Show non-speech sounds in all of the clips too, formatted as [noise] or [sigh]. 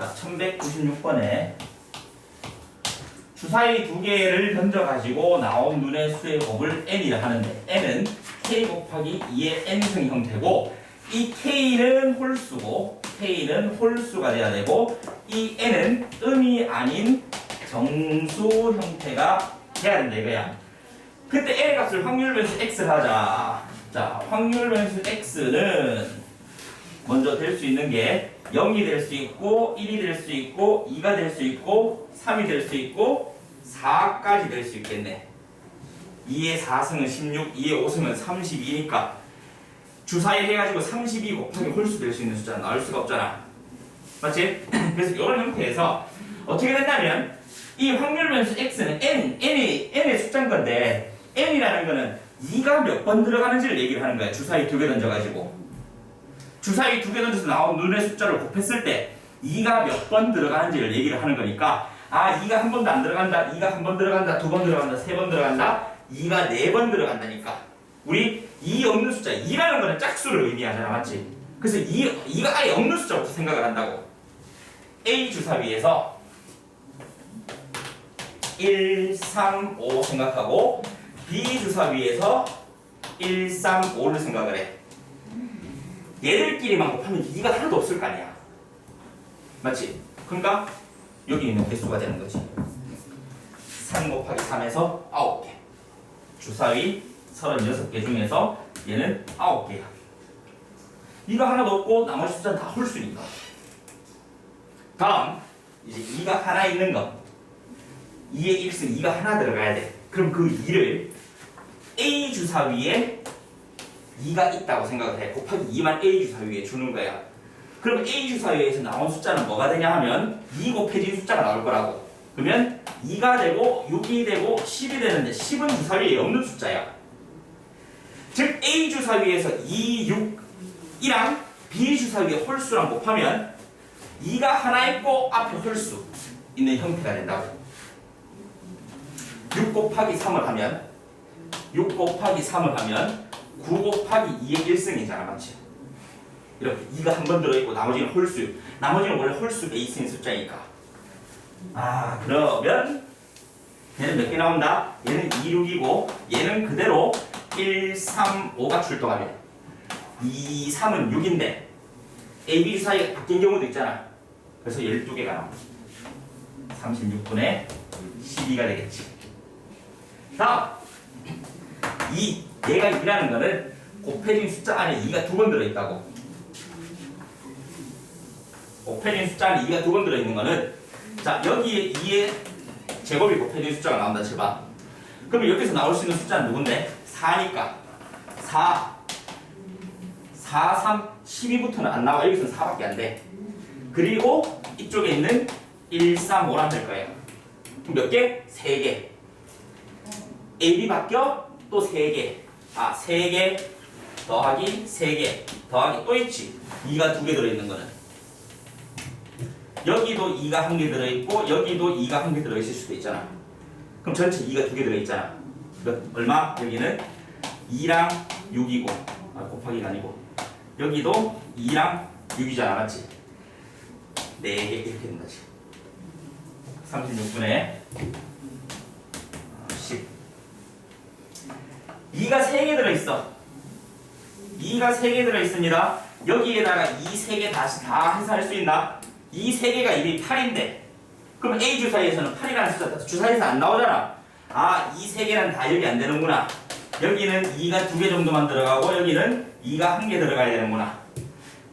자, 1196번에 주사위 두 개를 던져 가지고 나온 눈의 수의 곱을 n이라 하는데 n은 k 곱하기 2의 n승 형태고 이 k는 홀수고 k는 홀수가 돼야 되고 이 n은 음이 아닌 정수 형태가 돼야 된다 이거야. 그때 n 값을 확률 변수 x를 하자. 자, 확률 변수 x는 먼저 될 수 있는 게 0이 될 수 있고 1이 될 수 있고 2가 될 수 있고 3이 될 수 있고 4까지 될 수 있겠네. 2의 4승은 16, 2의 5승은 32니까 주사위 해가지고 32 곱하기 홀수 될 수 있는 숫자는 나올 수가 없잖아. 맞지? [clears throat] 그래서 이런 형태에서 어떻게 된다면 이 확률 변수 x는 n, n이 n의 숫자인 건데 n이라는 거는 2가 몇 번 들어가는지를 얘기를 하는 거야. 주사위 두 개 던져가지고. 주사위 두 개 던져서 나온 눈의 숫자를 곱했을 때 2가 몇 번 들어가는지를 얘기를 하는 거니까 아 2가 한 번도 안 들어간다 2가 한 번 들어간다 두 번 들어간다 세 번 들어간다 2가 네 번 들어간다니까. 우리 2 없는 숫자 2라는 거는 짝수를 의미하잖아 맞지? 그래서 2, 2가 아예 없는 숫자부터 생각을 한다고. A 주사위에서 1, 3, 5 생각하고 B 주사위에서 1, 3, 5를 생각을 해 얘들끼리만 곱하면 2가 하나도 없을 거 아니야. 맞지? 그러니까 여기 있는 개수가 되는 거지. 3 곱하기 3에서 9개. 주사위 36개 중에서 얘는 9개야. 2가 하나도 없고 나머지 숫자는 다 홀수니까. 다음 이제 2가 하나 있는 거. 2의 1승 2가 하나 들어가야 돼. 그럼 그 2를 A 주사위에 2가 있다고 생각을 해. 곱하기 2만 A 주사위에 주는 거야. 그럼 A 주사위에서 나온 숫자는 뭐가 되냐 하면 2 곱해진 숫자가 나올 거라고. 그러면 2가 되고 6이 되고 10이 되는데 10은 주사위에 없는 숫자야. 즉 A 주사위에서 2, 6, 1랑 B 주사위의 홀수랑 곱하면 2가 하나 있고 앞에 홀수 있는 형태가 된다고. 6 곱하기 3을 하면 6 곱하기 3을 하면 9 곱하기 2의 1승이잖아 맞지? 이렇게 2가 한 번 들어있고 나머지는 홀수 나머지는 원래 홀수 베이스인 숫자니까. 아 그러면 얘는 몇 개 나온다? 얘는 2, 6이고 얘는 그대로 1, 3, 5가 출동하면 2, 3은 6인데 A, B 주사위가 바뀐 경우도 있잖아. 그래서 12개가 나온다. 36분의 12가 되겠지. 다음 2 얘가 2라는 거는 곱해진 숫자 안에 2가 두 번 들어있다고. 곱해진 숫자 안에 2가 두 번 들어있는 거는 자 여기에 2의 제곱이 곱해진 숫자가 나온다 쳐봐. 그러면 여기서 나올 수 있는 숫자는 누군데? 4니까. 4 4, 3, 12부터는 안 나와. 여기서는 4밖에 안돼. 그리고 이쪽에 있는 1, 3, 5란 될 거예요. 그럼 몇 개? 3개. A, B 바뀌어 또 3개 아, 3개 더하기 3개 더하기 또 있지. 2가 두개 들어있는 거는. 여기도 2가 한개 들어있고 여기도 2가 한개 들어있을 수도 있잖아. 그럼 전체 2가 두개 들어있잖아. 몇, 얼마? 여기는 2랑 6이고 아, 곱하기가 아니고. 여기도 2랑 6이잖아 맞지? 4개 이렇게 된 거지 36분에 10 2가 3개 들어있어. 2가 3개 들어있습니다. 여기에다가 2 3개 다시 다 해서 할 수 있나? 2 3개가 이미 8인데 그럼 A 주사위에서는 8이라는 숫자 주사위에서 안 나오잖아. 아, 2 3개는 다 여기 안 되는구나. 여기는 2가 2개 정도만 들어가고 여기는 2가 1개 들어가야 되는구나.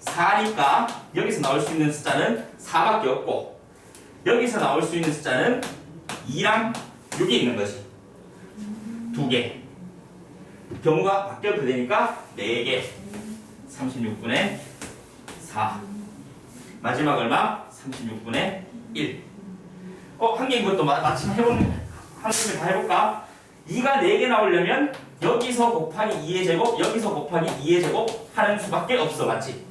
4니까 여기서 나올 수 있는 숫자는 4밖에 없고 여기서 나올 수 있는 숫자는 2랑 6이 있는 거지. 두 개. 경우가 바뀌어도 되니까 4개 36분의 4 마지막 얼마? 36분의 1 어? 한 개인 것도 마, 마침 해보는 한 개를 다 해볼까? 2가 4개 나오려면 여기서 곱하기 2의 제곱 여기서 곱하기 2의 제곱 하는 수밖에 없어 맞지?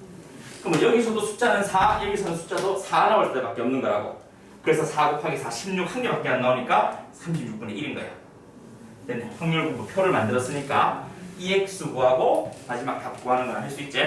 그러면 여기서도 숫자는 4 여기서는 숫자도 4 나올 때밖에 없는 거라고 그래서 4 곱하기 4 16 한 개밖에 안 나오니까 36분의 1인 거야 됐네. 확률 공부 표를 만들었으니까 EX 구하고 마지막 답 구하는 걸할수 있지?